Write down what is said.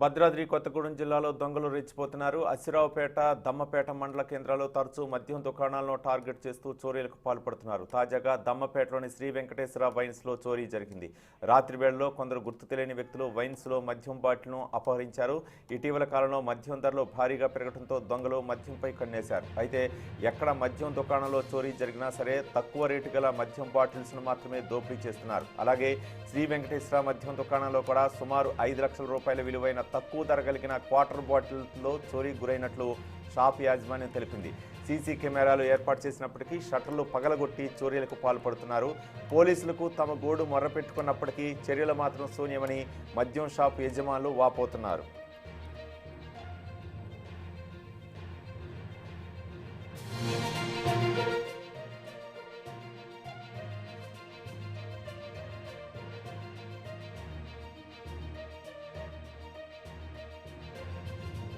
భద్రాద్రి కొత్తగూడెం జిల్లాలో దొంగలు రెచ్చిపోతున్నారు. అసిరావుపేట దమ్మపేట మండల కేంద్రాల్లో తరచూ మద్యం దుకాణాలను టార్గెట్ చేస్తూ చోరీలకు పాల్పడుతున్నారు. తాజాగా దమ్మపేటలోని శ్రీ వెంకటేశ్వర వైన్స్లో చోరీ జరిగింది. రాత్రి వేళలో కొందరు గుర్తు తెలియని వ్యక్తులు వైన్స్లో మద్యం బాటిల్ను అపహరించారు. ఇటీవల కాలంలో మద్యం ధరలు భారీగా పెరగడంతో దొంగలు మద్యంపై కన్నేశారు. అయితే ఎక్కడ మద్యం దుకాణంలో చోరీ జరిగినా సరే తక్కువ రేటు గల మద్యం బాటిల్స్ను మాత్రమే దోపిడీ చేస్తున్నారు. అలాగే శ్రీ వెంకటేశ్వర మద్యం దుకాణంలో కూడా సుమారు ఐదు లక్షల రూపాయల విలువైన తక్కువ ధర కలిగిన క్వార్టర్ బాటిల్తో చోరీ గురైనట్లు షాప్ యాజమాన్యం తెలిపింది. సీసీ కెమెరాలు ఏర్పాటు చేసినప్పటికీ షట్టర్లు పగలగొట్టి చోరీలకు పాల్పడుతున్నారు. పోలీసులకు తమ గోడు మొర్రపెట్టుకున్నప్పటికీ చర్యలు మాత్రం శూన్యమని మద్యం షాప్ యజమానులు వాపోతున్నారు.